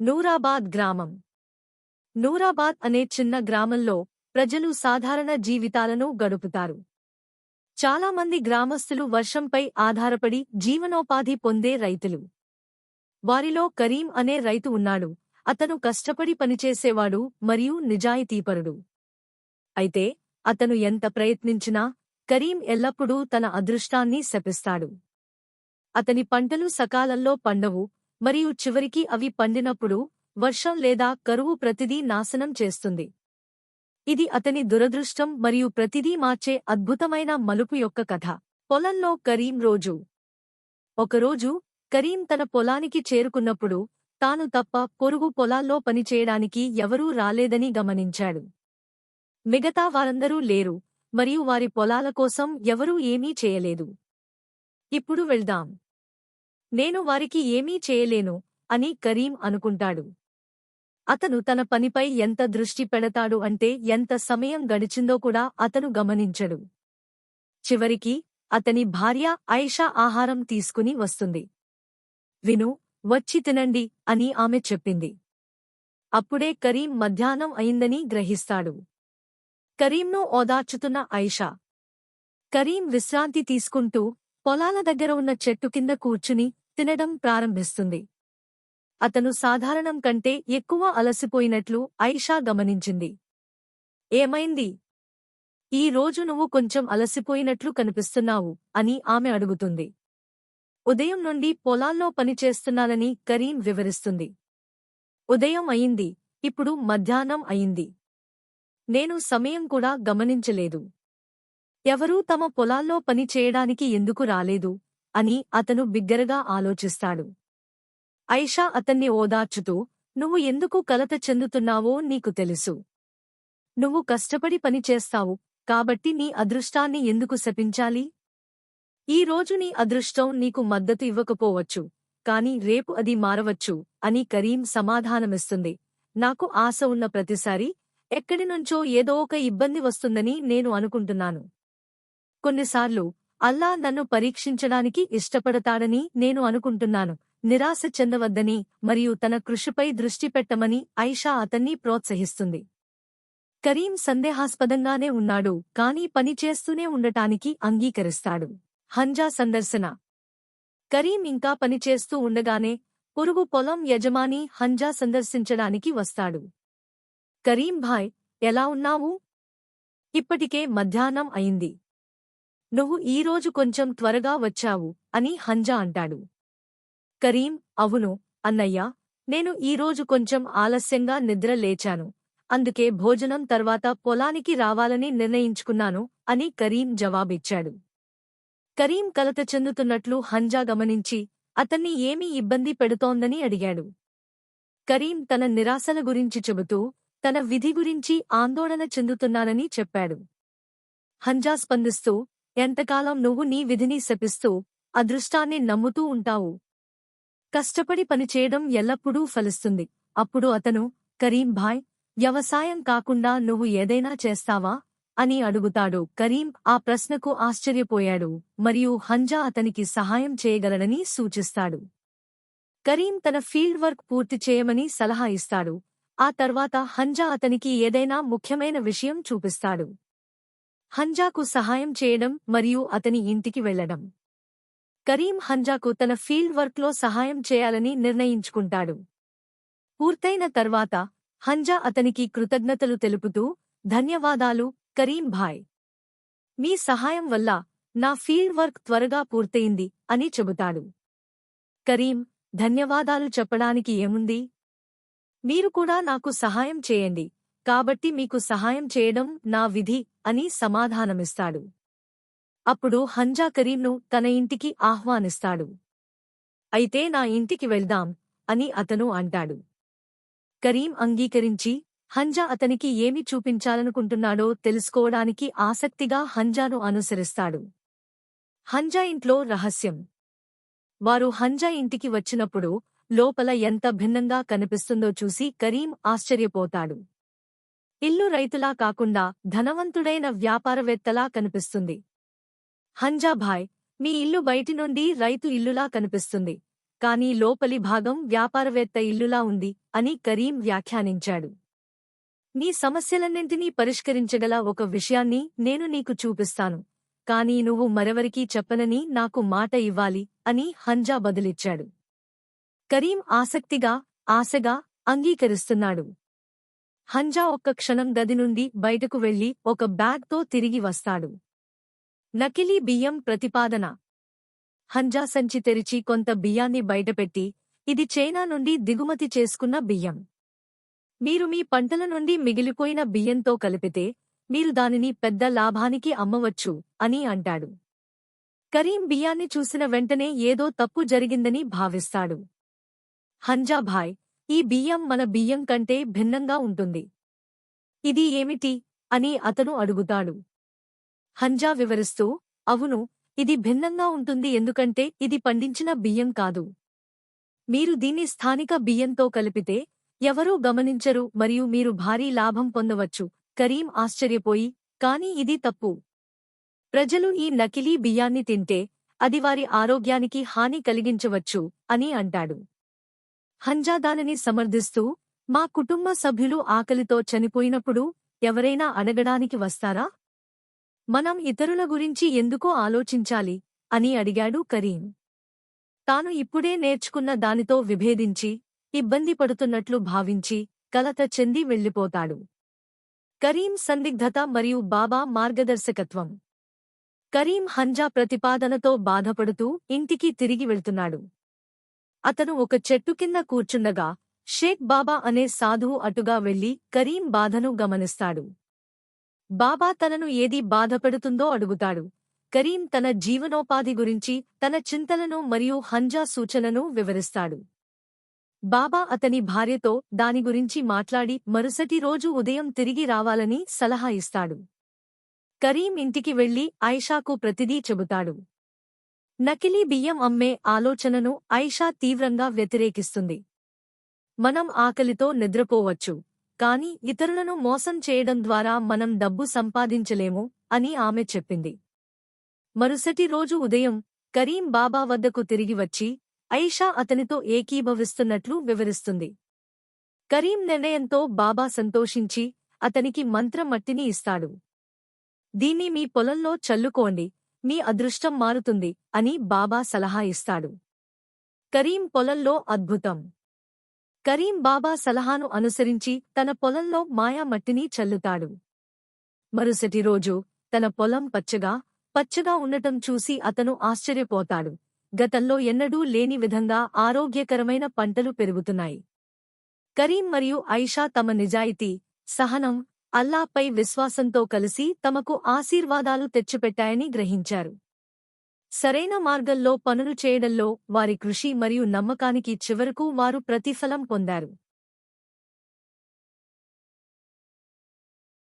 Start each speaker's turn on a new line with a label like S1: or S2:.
S1: నూరాబాద్ గ్రామం. నూరాబాద్ అనే చిన్న గ్రామంలో ప్రజలు సాధారణ జీవితాలను గడుపుతారు. చాలామంది గ్రామస్తులు వర్షంపై ఆధారపడి జీవనోపాధి పొందే రైతులు. వారిలో కరీం అనే రైతు ఉన్నాడు. అతను కష్టపడి పనిచేసేవాడు మరియు నిజాయితీపరుడు. అయితే అతను ఎంత ప్రయత్నించినా కరీం ఎల్లప్పుడూ తన అదృష్టాన్ని శపిస్తాడు. అతని పంటలు సకాలంలో పండవు మరియు చివరికి అవి పండినప్పుడు వర్షం లేదా కరువు ప్రతిదీ నాశనం చేస్తుంది. ఇది అతని దురదృష్టం మరియు ప్రతిదీ మార్చే అద్భుతమైన మలుపు యొక్క కథ. పొలంలో కరీం రోజు. ఒకరోజు కరీం తన పొలానికి చేరుకున్నప్పుడు తాను తప్ప పొరుగు పొలాల్లో పనిచేయడానికి ఎవరూ రాలేదని గమనించాడు. మిగతా వారందరూ లేరు మరియు వారి పొలాల కోసం ఎవరూ ఏమీ చేయలేదు. ఇప్పుడు వెళ్దాం. నేను వారికి ఏమీ చేయలేను అని కరీం అనుకుంటాడు. అతను తన పనిపై ఎంత దృష్టి పెడతాడు అంటే ఎంత సమయం గడిచిందో కూడా అతను గమనించడు. చివరికి అతని భార్య ఐషా ఆహారం తీసుకుని వస్తుంది. విను వచ్చి తినండి అని ఆమె చెప్పింది. అప్పుడే కరీం మధ్యాహ్నం అయిందని గ్రహిస్తాడు. కరీంను ఓదార్చుతున్న ఐషా. కరీం విశ్రాంతి తీసుకుంటూ పొలాల దగ్గర ఉన్న చెట్టు కింద కూర్చుని తినడం ప్రారంభిస్తుంది. అతను సాధారణం కంటే ఎక్కువ అలసిపోయినట్లు ఐషా గమనించింది. ఏమైంది? ఈ రోజు నువ్వు కొంచెం అలసిపోయినట్లు కనిపిస్తున్నావు అని ఆమె అడుగుతుంది. ఉదయం నుండి పొలాల్లో పనిచేస్తున్నానని కరీం వివరిస్తుంది. ఉదయం అయింది ఇప్పుడు మధ్యాహ్నం అయింది. నేను సమయం కూడా గమనించలేదు. ఎవరూ తమ పొలాల్లో పని చేయడానికి ఎందుకు రాలేదు? అని అతను బిగ్గరగా ఆలోచిస్తాడు. ఐషా అతన్ని ఓదార్చుతూ నువ్వు ఎందుకు కలత చెందుతున్నావో నీకు తెలుసు. నువ్వు కష్టపడి పనిచేస్తావు కాబట్టి నీ అదృష్టాన్ని ఎందుకు శపించాలి? ఈ రోజు నీ అదృష్టం నీకు మద్దతు ఇవ్వకపోవచ్చు కాని రేపు అది మారవచ్చు అని కరీం సమాధానమిస్తుంది. నాకు ఆశ ఉన్న ప్రతిసారి ఎక్కడినుంచో ఏదో ఒక ఇబ్బంది వస్తుందని నేను అనుకుంటున్నాను. కొన్నిసార్లు అల్లా నన్ను పరీక్షించడానికి ఇష్టపడతాడని నేను అనుకుంటున్నాను. నిరాశ చెందవద్దని మరియు తన కృషిపై దృష్టి పెట్టమని ఐషా అతన్ని ప్రోత్సహిస్తుంది. కరీం సందేహాస్పదంగానే ఉన్నాడు కానీ పనిచేస్తూనే ఉండటానికి అంగీకరిస్తాడు. హంజా సందర్శన. కరీం ఇంకా పనిచేస్తూ ఉండగానే పొరుగు పొలం యజమాని హంజా సందర్శించడానికి వస్తాడు. కరీం భాయ్ ఎలా ఉన్నావు? ఇప్పటికే మధ్యాహ్నం అయింది. నువ్వు ఈరోజు కొంచెం త్వరగా వచ్చావు అని హంజా అంటాడు. కరీం అవును అన్నయ్యా నేను ఈరోజు కొంచెం ఆలస్యంగా నిద్ర లేచాను. అందుకే భోజనం తర్వాత పొలానికి రావాలని నిర్ణయించుకున్నాను అని కరీం జవాబిచ్చాడు. కరీం కలత చెందుతున్నట్లు హంజా గమనించి అతన్ని ఏమీ ఇబ్బంది పెడుతోందని అడిగాడు. కరీం తన నిరాశల గురించి చెబుతూ తన విధి గురించి ఆందోళన చెందుతున్నానని చెప్పాడు. హంజా స్పందిస్తూ ఎంతకాలం నువ్వు నీ విధిని శపిస్తూ అదృష్టాన్ని నమ్ముతూ ఉంటావు? కష్టపడి పనిచేయడం ఎల్లప్పుడూ ఫలిస్తుంది. అప్పుడు అతను కరీం భాయ్ వ్యవసాయం కాకుండా నువ్వు ఏదైనా చేస్తావా? అని అడుగుతాడు. కరీం ఆ ప్రశ్నకు ఆశ్చర్యపోయాడు మరియు హంజా అతనికి సహాయం చేయగలడని సూచిస్తాడు. కరీం తన ఫీల్డ్ వర్క్ పూర్తి చేయమని సలహా ఇస్తాడు. ఆ తర్వాత హంజా అతనికి ఏదైనా ముఖ్యమైన విషయం చూపిస్తాడు. హంజాకు సహాయం చేయడం మరియు అతని ఇంటికి వెళ్ళడం కరీం హంజాకు తన ఫీల్డ్ వర్క్లో సహాయం చేయాలని నిర్ణయించుకుంటాడు. పూర్తయిన తర్వాత హంజా అతనికి కృతజ్ఞతలు తెలుపుతూ ధన్యవాదాలు కరీం భాయ్! మీ సహాయం వల్ల నా ఫీల్డ్ వర్క్ త్వరగా పూర్తయింది అని చెబుతాడు. కరీం ధన్యవాదాలు చెప్పడానికి ఏముంది? మీరు కూడా నాకు సహాయం చేయండి. కాబట్టి మీకు సహాయం చేయడం నా విధి అని సమాధానమిస్తాడు. అప్పుడు హంజా కరీంను తన ఇంటికి ఆహ్వానిస్తాడు. అయితే నా ఇంటికి వెళ్దాం అని అతను అంటాడు. కరీం అంగీకరించి హంజా అతనికి ఏమి చూపించాలనుకుంటున్నాడో తెలుసుకోవడానికి ఆసక్తిగా హంజాను అనుసరిస్తాడు. హంజా ఇంట్లో రహస్యం. వారు హంజా ఇంటికి వచ్చినప్పుడు లోపల ఎంత భిన్నంగా కనిపిస్తుందో చూసి కరీం ఆశ్చర్యపోతాడు. ఇల్లు రైతులా కాకుండా ధనవంతుడైన వ్యాపారవేత్తలా కనిపిస్తుంది. హంజాభాయ్ మీ ఇల్లు బయటి నుండి రైతు ఇల్లులా కనిపిస్తుంది. కానీ లోపలి భాగం వ్యాపారవేత్త ఇల్లులా ఉంది అని కరీం వ్యాఖ్యానించాడు. నీ సమస్యలన్నింటినీ పరిష్కరించగల ఒక విషయాన్ని నేను నీకు చూపిస్తాను. కానీ నువ్వు మరెవరికీ చెప్పనని నాకు మాట ఇవ్వాలి అని హంజా బదులిచ్చాడు. కరీం ఆసక్తిగా ఆశగా అంగీకరిస్తున్నాడు. హంజా ఒక్క క్షణం గది నుండి బయటకు వెళ్ళి ఒక బ్యాగ్తో తిరిగి వస్తాడు. నకిలీ బియ్యం ప్రతిపాదన. హంజా సంచి తెరిచి కొంత బియ్యాన్ని బయటపెట్టి ఇది చైనా నుండి దిగుమతి చేసుకున్న బియ్యం. మీరు మీ పంటల నుండి మిగిలిపోయిన బియ్యంతో కలిపితే మీరు దానిని పెద్ద లాభానికి అమ్మవచ్చు అని అంటాడు. కరీం బియ్యాన్ని చూసిన వెంటనే ఏదో తప్పు జరిగిందని భావిస్తాడు. హంజాభాయ్ ఈ బియ్యం మన బియ్యం కంటే భిన్నంగా ఉంటుంది. ఇది ఏమిటి? అని అతను అడుగుతాడు. హంజా వివరిస్తూ అవును ఇది భిన్నంగా ఉంటుంది ఎందుకంటే ఇది పండించిన బియ్యం కాదు. మీరు దీన్ని స్థానిక బియ్యంతో కలిపితే ఎవరూ గమనించరు మరియు మీరు భారీ లాభం పొందవచ్చు. కరీం ఆశ్చర్యపోయి కాని ఇది తప్పు. ప్రజలు ఈ నకిలీ బియ్యాన్ని తింటే అది వారి ఆరోగ్యానికి హాని కలిగించవచ్చు అని అంటాడు. హంజా దానిని సమర్థిస్తూ మా కుటుంబ సభ్యులు ఆకలితో చనిపోయినప్పుడు ఎవరైనా అడగడానికి వస్తారా? మనం ఇతరుల గురించి ఎందుకో ఆలోచించాలి అని అడిగాడు కరీం. తాను ఇప్పుడే నేర్చుకున్న దానితో విభేదించి ఇబ్బంది పడుతున్నట్లు భావించి కలత చెంది వెళ్ళిపోతాడు. కరీం సందిగ్ధత మరియు బాబా మార్గదర్శకత్వం. కరీం హంజా ప్రతిపాదనతో బాధపడుతూ ఇంటికి తిరిగి వెళ్తున్నాడు. అతను ఒక చెట్టు కింద కూర్చుండగా షేక్ బాబా అనే సాధువు అటుగా వెళ్ళి కరీం బాధను గమనిస్తాడు. బాబా తనను ఏది బాధపెడుతుందో అడుగుతాడు. కరీం తన జీవనోపాధి గురించి తన చింతలను మరియు హంజా సూచనను వివరిస్తాడు. బాబా అతని భార్యతో దాని గురించి మాట్లాడి మరుసటి రోజు ఉదయం తిరిగి రావాలని సలహా ఇస్తాడు. కరీం ఇంటికి వెళ్ళి ఐషాకు ప్రతిదీ చెబుతాడు. నకిలీ బియ్యం అమ్మే ఆలోచనను ఐషా తీవ్రంగా వ్యతిరేకిస్తుంది. మనం ఆకలితో నిద్రపోవచ్చు కాని ఇతరులను మోసం చేయడం ద్వారా మనం డబ్బు సంపాదించలేము అని ఆమె చెప్పింది. మరుసటి రోజు ఉదయం కరీం బాబా వద్దకు తిరిగి వచ్చి ఐషా అతనితో ఏకీభవిస్తున్నట్లు వివరిస్తుంది. కరీం నిర్ణయంతో బాబా సంతోషించి అతనికి మంత్రమట్టిని ఇస్తాడు. దీన్ని మీ పొలంలో చల్లుకోండి మీ అదృష్టం మారుతుంది అని బాబా సలహా ఇస్తాడు. కరీం పొలంలో అద్భుతం. కరీం బాబా సలహాను అనుసరించి తన పొలంలో మాయా మట్టిని చల్లుతాడు. మరుసటి రోజు తన పొలం పచ్చగా పచ్చగా ఉండటం చూసి అతను ఆశ్చర్యపోతాడు. గతంలో ఎన్నడూ లేని విధంగా ఆరోగ్యకరమైన పంటలు పెరుగుతున్నాయి. కరీం మరియు ఐషా తమ నిజాయితీ సహనం అల్లాపై విశ్వాసంతో కలిసి తమకు ఆశీర్వాదాలు తెచ్చిపెట్టాయని గ్రహించారు. సరైన మార్గంలో పనులు చేయడంలో వారి కృషి మరియు నమ్మకానికి చివరకు వారు ప్రతిఫలం పొందారు.